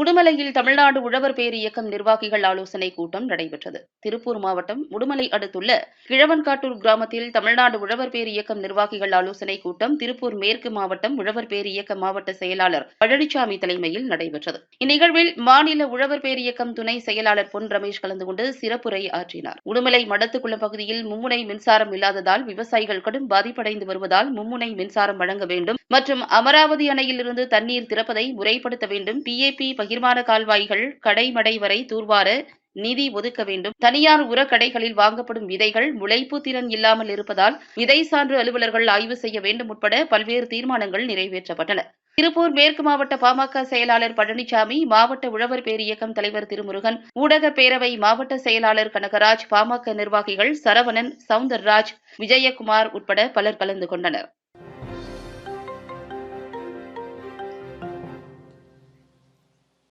உடுமலையில் தமிழ்நாடு உழவர் பேர் இயக்கம் நிர்வாகிகள் ஆலோசனை கூட்டம் நடைபெற்றது. திருப்பூர் மாவட்டம் உடுமலை அடுத்துள்ள கிழவன்காட்டூர் கிராமத்தில் தமிழ்நாடு உழவர் பேர் இயக்கம் நிர்வாகிகள் ஆலோசனை கூட்டம் திருப்பூர் மேற்கு மாவட்டம் உழவர் பேர் இயக்க மாவட்ட செயலாளர் பழனிசாமி தலைமையில் நடைபெற்றது. இந்நிகழ்வில் மாநில உழவர் பேர் இயக்கம் துணை செயலாளர் பொன் ரமேஷ் கலந்து கொண்டு சிறப்புரை ஆற்றினார். உடுமலை மடத்துக்குளம் பகுதியில் மும்முனை மின்சாரம் இல்லாததால் விவசாயிகள் கடும் பாதிப்படைந்து வருவதால் மும்முனை மின்சாரம் வழங்க வேண்டும் மற்றும் அமராவதி அணையிலிருந்து தண்ணீர் திறப்பதை முறைப்படுத்த வேண்டும். பிஏபி பகிர்மான கால்வாய்கள் கடைமடை வரை தூர்வார நிதி ஒதுக்க வேண்டும். தனியார் உரக்கடைகளில் வாங்கப்படும் விதைகள் முளைப்பு திறன் இல்லாமல் இருப்பதால் விதை சான்று அலுவலர்கள் ஆய்வு செய்ய வேண்டும் உட்பட பல்வேறு தீர்மானங்கள் நிறைவேற்றப்பட்டன. திருப்பூர் மேற்கு மாவட்ட பாமக செயலாளர் பழனிசாமி மாவட்ட உழவர் பேரியக்கம் தலைவர் திருமுருகன் ஊடக பேரவை மாவட்ட செயலாளர் கனகராஜ் பாமக நிர்வாகிகள் சரவணன் சவுந்தரராஜ் விஜயகுமார் உட்பட பலர் கலந்து கொண்டனர்.